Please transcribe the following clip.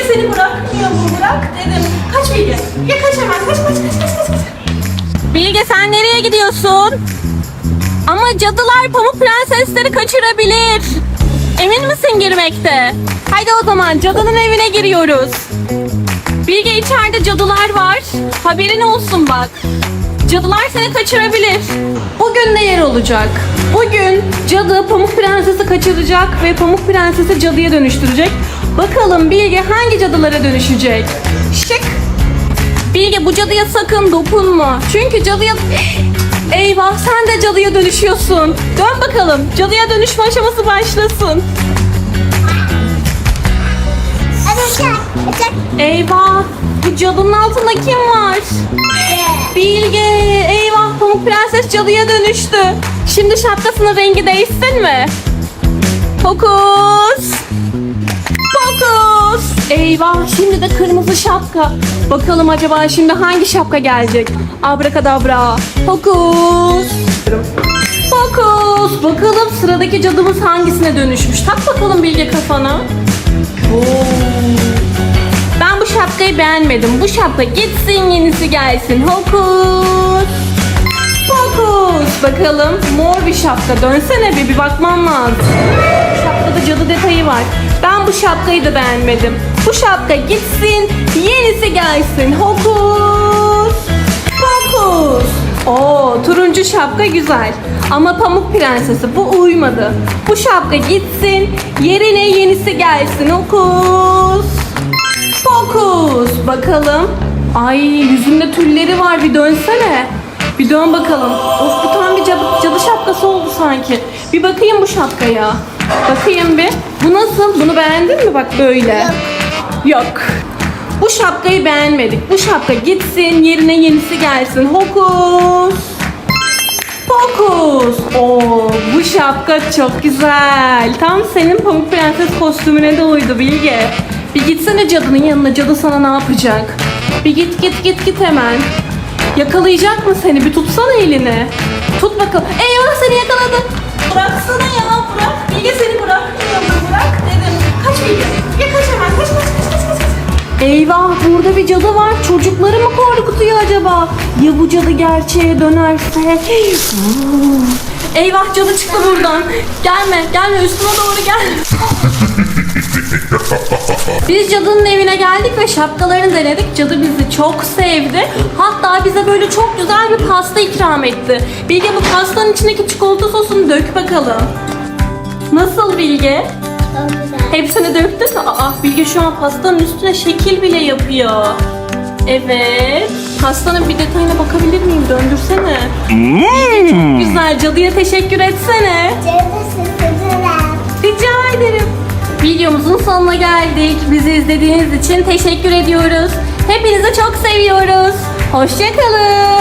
Bilge seni bırakmıyor? Bırak dedim. Kaç Bilge. Bilge kaç hemen. Kaç kaç kaç kaç. Bilge sen nereye gidiyorsun? Ama cadılar pamuk prensesleri kaçırabilir. Emin misin girmekte? Haydi o zaman cadının evine giriyoruz. Bilge içeride cadılar var. Haberin olsun bak. Cadılar seni kaçırabilir. Bugün neler olacak? Bugün cadı Pamuk Prenses'i kaçıracak ve Pamuk Prenses'i cadıya dönüştürecek. Bakalım Bilge hangi cadılara dönüşecek? Şık. Bilge bu cadıya sakın dokunma. Çünkü cadıya... Eyvah sen de cadıya dönüşüyorsun. Dön bakalım. Cadıya dönüşme aşaması başlasın. Eyvah bu cadının altında kim var? Bilge eyvah Pamuk Prenses cadıya dönüştü. Şimdi şapkasının rengi değişsin mi? Fokus. Eyvah şimdi de kırmızı şapka. Bakalım acaba şimdi hangi şapka gelecek? Abrakadabra. Fokus. Fokus. Bakalım sıradaki cadımız hangisine dönüşmüş? Tak bakalım Bilge kafana. Oo. Ben bu şapkayı beğenmedim. Bu şapka gitsin yenisi gelsin. Hokus. Fokus. Bakalım mor bir şapka. Dönsene bir bir bakmam lazım. Şapkada cadı detayı var. Ben bu şapkayı da beğenmedim. Bu şapka gitsin, yenisi gelsin. Hokus. Fokus. Oo, turuncu şapka güzel. Ama Pamuk Prensesi bu uymadı. Bu şapka gitsin, yerine yenisi gelsin. Hokus. Fokus. Bakalım. Ay yüzünde tülleri var bir dönsene. Bir dön bakalım. Of bu tam bir cadı, cadı şapkası oldu sanki. Bir bakayım bu şapkaya. Bakayım bir. Bu nasıl? Bunu beğendin mi? Bak böyle. Yok. Bu şapkayı beğenmedik. Bu şapka gitsin yerine yenisi gelsin. Hokus. Fokus. Oo, bu şapka çok güzel. Tam senin Pamuk Prenses kostümüne de uydu Bilge. Bir gitsene cadının yanına. Cadı sana ne yapacak? Bir git git git git hemen. Yakalayacak mı seni? Bir tutsana elini. Tut bakalım. Eyvah seni yakaladı. Bıraksana ya Eyvah burada bir cadı var. Çocukları mı korkutuyor acaba? Ya bu cadı gerçeğe dönerse? Eyvah cadı çıktı buradan. Gelme gelme üstüme doğru gel. Biz cadının evine geldik ve şapkalarını denedik. Cadı bizi çok sevdi. Hatta bize böyle çok güzel bir pasta ikram etti. Bilge bu pastanın içindeki çikolata sosunu dök bakalım. Nasıl Bilge? Hepsini döktün mü? Aa, Bilge şu an pastanın üstüne şekil bile yapıyor. Evet. Pastanın bir detayına bakabilir miyim? Döndürsene. Çok güzel. Cadıya teşekkür etsene. Rica ederim. Videomuzun sonuna geldik. Bizi izlediğiniz için teşekkür ediyoruz. Hepinizi çok seviyoruz. Hoşçakalın.